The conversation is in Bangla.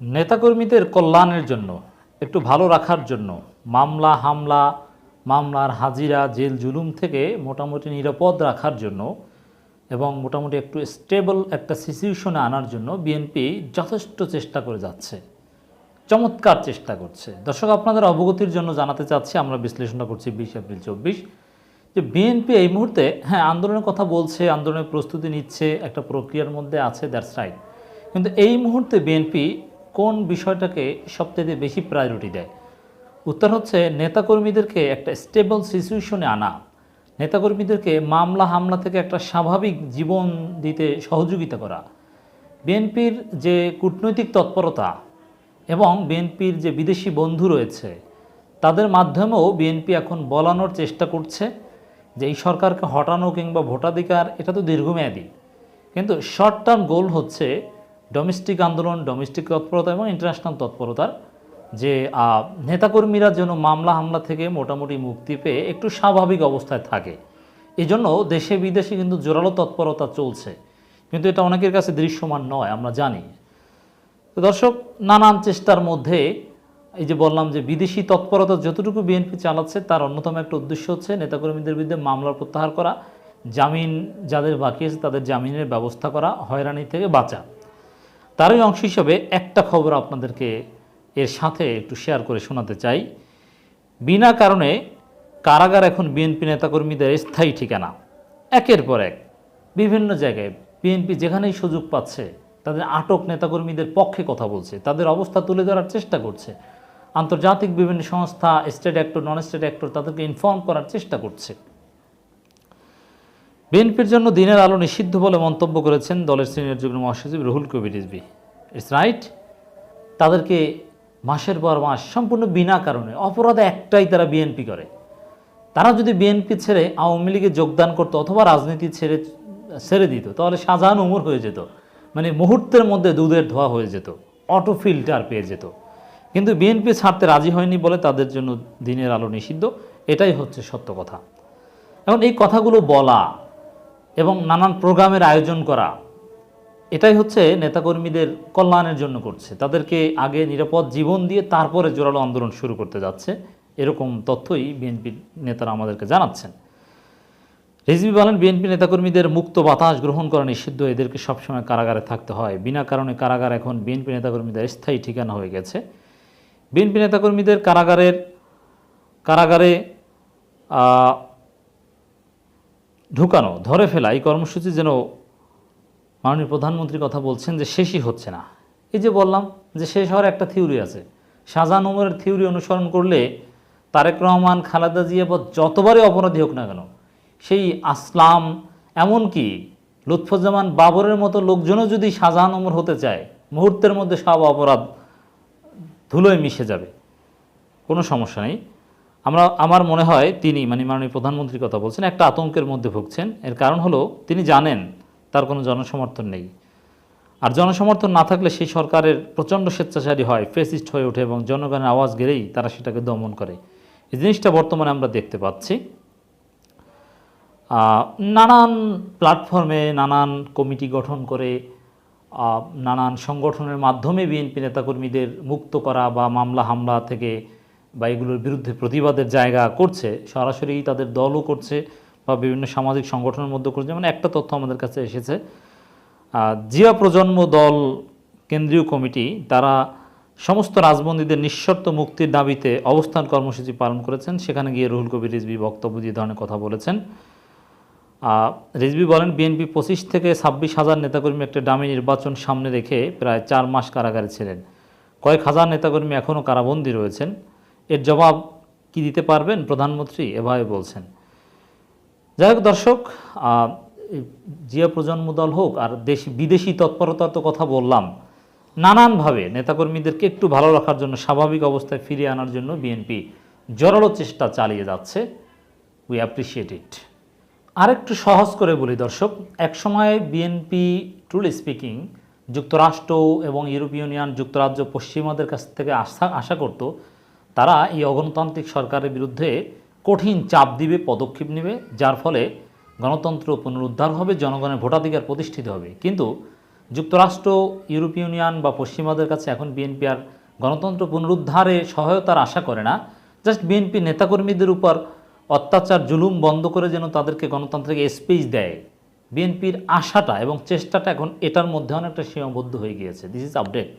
নেতাকর্মীদের কল্যাণের জন্য, একটু ভালো রাখার জন্য মামলা, হামলা, মামলার হাজিরা, জেল, জুলুম থেকে মোটামুটি নিরাপদ রাখার জন্য এবং মোটামুটি একটু স্টেবল একটা সিচুয়েশনে আনার জন্য বিএনপি যথেষ্ট চেষ্টা করে যাচ্ছে। চমৎকার চেষ্টা করছে। দর্শক, আপনাদের অবগতির জন্য জানাতে চাচ্ছি, আমরা বিশ্লেষণটা করছি বিশ এপ্রিল চব্বিশ। যে বিএনপি এই মুহূর্তে হ্যাঁ আন্দোলনের কথা বলছে, আন্দোলনের প্রস্তুতি নিচ্ছে, একটা প্রক্রিয়ার মধ্যে আছে দ্যাটস রাইট কিন্তু এই মুহূর্তে বিএনপি কোন বিষয়টাকে সবথেকে বেশি প্রায়োরিটি দেয়? উত্তর হচ্ছে নেতাকর্মীদেরকে একটা স্টেবল সিচুয়েশনে আনা। নেতাকর্মীদেরকে মামলা হামলা থেকে একটা স্বাভাবিক জীবন দিতে সহযোগিতা করা। বিএনপির যে কূটনৈতিক তৎপরতা এবং বিএনপির যে বিদেশি বন্ধু রয়েছে, তাদের মাধ্যমেও বিএনপি এখন বলানোর চেষ্টা করছে যে এই সরকারকে হটানো কিংবা ভোটাধিকার, এটা তো দীর্ঘমেয়াদী। কিন্তু শর্ট টার্ম গোল হচ্ছে ডোমেস্টিক আন্দোলন ডোমেস্টিক তৎপরতা এবং ইন্টারন্যাশনাল তৎপরতার যে নেতাকর্মীরা যেন মামলা হামলা থেকে মোটামুটি মুক্তি পেয়ে একটু স্বাভাবিক অবস্থায় থাকে। এই জন্য দেশে বিদেশে কিন্তু জোরালো তৎপরতা চলছে। কিন্তু এটা অনেকের কাছে দৃশ্যমান নয়, আমরা জানি। তো দর্শক, নানান চেষ্টার মধ্যে এই যে বললাম যে বিদেশি তৎপরতা যতটুকু বিএনপি চালাচ্ছে, তার অন্যতম একটা উদ্দেশ্য হচ্ছে নেতাকর্মীদের বিরুদ্ধে মামলা প্রত্যাহার করা, জামিন যাদের বাকি আছে তাদের জামিনের ব্যবস্থা করা, হয়রানি থেকে বাঁচা। তারই অংশ হিসাবে একটা খবর আপনাদেরকে এর সাথে একটু শেয়ার করে শোনাতে চাই। বিনা কারণে কারাগার এখন বিএনপি নেতাকর্মীদের স্থায়ী ঠিকানা। একের পর এক বিভিন্ন জায়গায় বিএনপি যেখানেই সুযোগ পাচ্ছে, তাদের আটক নেতাকর্মীদের পক্ষে কথা বলছে, তাদের অবস্থা তুলে ধরার চেষ্টা করছে। আন্তর্জাতিক বিভিন্ন সংস্থা state actor non state actor তাদেরকে ইনফর্ম করার চেষ্টা করছে। বিএনপির জন্য দিনের আলো নিষিদ্ধ বলে মন্তব্য করেছেন দলের সিনিয়র যুগ্ম মহাসচিব রুহুল কবির রিজভি। ইটস রাইট তাদেরকে মাসের পর মাস সম্পূর্ণ বিনা কারণে, অপরাধ একটাই তারা বিএনপি করে। তারা যদি বিএনপি ছেড়ে আওয়ামী লীগে যোগদান করতো অথবা রাজনীতি ছেড়ে ছেড়ে দিত, তাহলে শাহজাহান উমর হয়ে যেত। মানে মুহূর্তের মধ্যে দুধের ধোয়া হয়ে যেত অটো ফিল্টার পেয়ে যেত। কিন্তু বিএনপি ছাড়তে রাজি হয়নি বলে তাদের জন্য দিনের আলো নিষিদ্ধ, এটাই হচ্ছে সত্য কথা। এখন এই কথাগুলো বলা এবং নানান প্রোগ্রামের আয়োজন করা। এটাই হচ্ছে নেতাকর্মীদের কল্যাণের জন্য করছে। তাদেরকে আগে নিরাপদ জীবন দিয়ে তারপরে জোরালো আন্দোলন শুরু করতে যাচ্ছে। এরকম তথ্যই বিএনপি নেতারা আমাদেরকে জানাচ্ছেন। রিজভি বলেন, বিএনপি নেতাকর্মীদের মুক্ত বাতাস গ্রহণ করা নিষিদ্ধ, এদেরকে সবসময় কারাগারে থাকতে হয়। বিনা কারণে কারাগার এখন বিএনপি নেতাকর্মীদের স্থায়ী ঠিকানা হয়ে গেছে। বিএনপি নেতাকর্মীদের কারাগারের, কারাগারে ঢুকানো, ধরে ফেলা, এই কর্মসূচি যেন মাননীয় প্রধানমন্ত্রী কথা বলছেন যে শেষই হচ্ছে না। এই যে বললাম যে শেষ হওয়ার একটা থিওরি আছে। শাহজাহান উমরের থিওরি অনুসরণ করলে তারেক রহমান, খালেদা জিয়া বা যতবারই অপরাধী হোক না কেন, সেই আসলাম, এমনকি লুৎফুজ্জামান বাবরের মতো লোকজনও যদি শাহজাহান উমর হতে চায়, মুহূর্তের মধ্যে সব অপরাধ ধুলোয় মিশে যাবে। কোনো সমস্যা নেই। আমরা, আমার মনে হয় তিনি মানে মাননীয় প্রধানমন্ত্রীর কথা বলছেন, একটা আতঙ্কের মধ্যে ভুগছেন। এর কারণ হলো, তিনি জানেন তার কোনো জনসমর্থন নেই। আর জনসমর্থন না থাকলে সেই সরকারের প্রচণ্ড স্বেচ্ছাচারী হয়, ফেসিস্ট হয়ে ওঠে এবং জনগণের আওয়াজ গেলেই তারা সেটাকে দমন করে। এই জিনিসটা বর্তমানে আমরা দেখতে পাচ্ছি। নানান প্ল্যাটফর্মে নানান কমিটি গঠন করে নানান সংগঠনের মাধ্যমে বিএনপি নেতাকর্মীদের মুক্ত করা বা মামলা, হামলা থেকে বা এগুলোর বিরুদ্ধে প্রতিবাদের জায়গা করছে, সরাসরি তাদের দলও করছে বা বিভিন্ন সামাজিক সংগঠনের মধ্যে করছে। যেমন একটা তথ্য আমাদের কাছে এসেছে জিয়া প্রজন্ম দল কেন্দ্রীয় কমিটি, তারা সমস্ত রাজবন্দীদের নিঃশর্ত মুক্তির দাবিতে অবস্থান কর্মসূচি পালন করেছেন। সেখানে গিয়ে রুহুল কবির রিজভি বক্তব্য দিয়ে ধরনের কথা বলেছেন। রিজভি বলেন, বিএনপি পঁচিশ থেকে ছাব্বিশ হাজার নেতাকর্মী একটা ডামি নির্বাচন সামনে রেখে প্রায় চার মাস কারাগারে ছিলেন। কয়েক হাজার নেতাকর্মী এখনও কারাবন্দী রয়েছেন। এর জবাব কি দিতে পারবেন? প্রধানমন্ত্রী এভাবে বলছেন। যাই হোক দর্শক জিয়া প্রজন্ম দল হোক আর দেশ, বিদেশি তৎপরতার তো কথা বললাম, নানানভাবে নেতাকর্মীদেরকে একটু ভালো রাখার জন্য, স্বাভাবিক অবস্থায় ফিরিয়ে আনার জন্য বিএনপি জোরালো চেষ্টা চালিয়ে যাচ্ছে। উই অ্যাপ্রিসিয়েট ইট আরেকটু সহজ করে বলি দর্শক, একসময় বিএনপি ট্রুলি স্পিকিং যুক্তরাষ্ট্র এবং ইউরোপীয় ইউনিয়ন, যুক্তরাজ্য পশ্চিমাদের কাছ থেকে আশা আশা করত তারা এই অগণতান্ত্রিক সরকারের বিরুদ্ধে কঠিন চাপ দিবে, পদক্ষেপ নেবে, যার ফলে গণতন্ত্র পুনরুদ্ধার হবে, জনগণের ভোটাধিকার প্রতিষ্ঠিত হবে। কিন্তু যুক্তরাষ্ট্র, ইউরোপীয় ইউনিয়ন বা পশ্চিমাদের কাছে এখন বিএনপি আর গণতন্ত্র পুনরুদ্ধারে সহায়তার আশা করে না। জাস্ট বিএনপি নেতাকর্মীদের উপর অত্যাচার, জুলুম বন্ধ করে যেন তাদেরকে গণতান্ত্রিক স্পেস দেয়। বিএনপির আশাটা এবং চেষ্টাটা এখন এটার মধ্যে অনেকটা সীমাবদ্ধ হয়ে গিয়েছে। This is update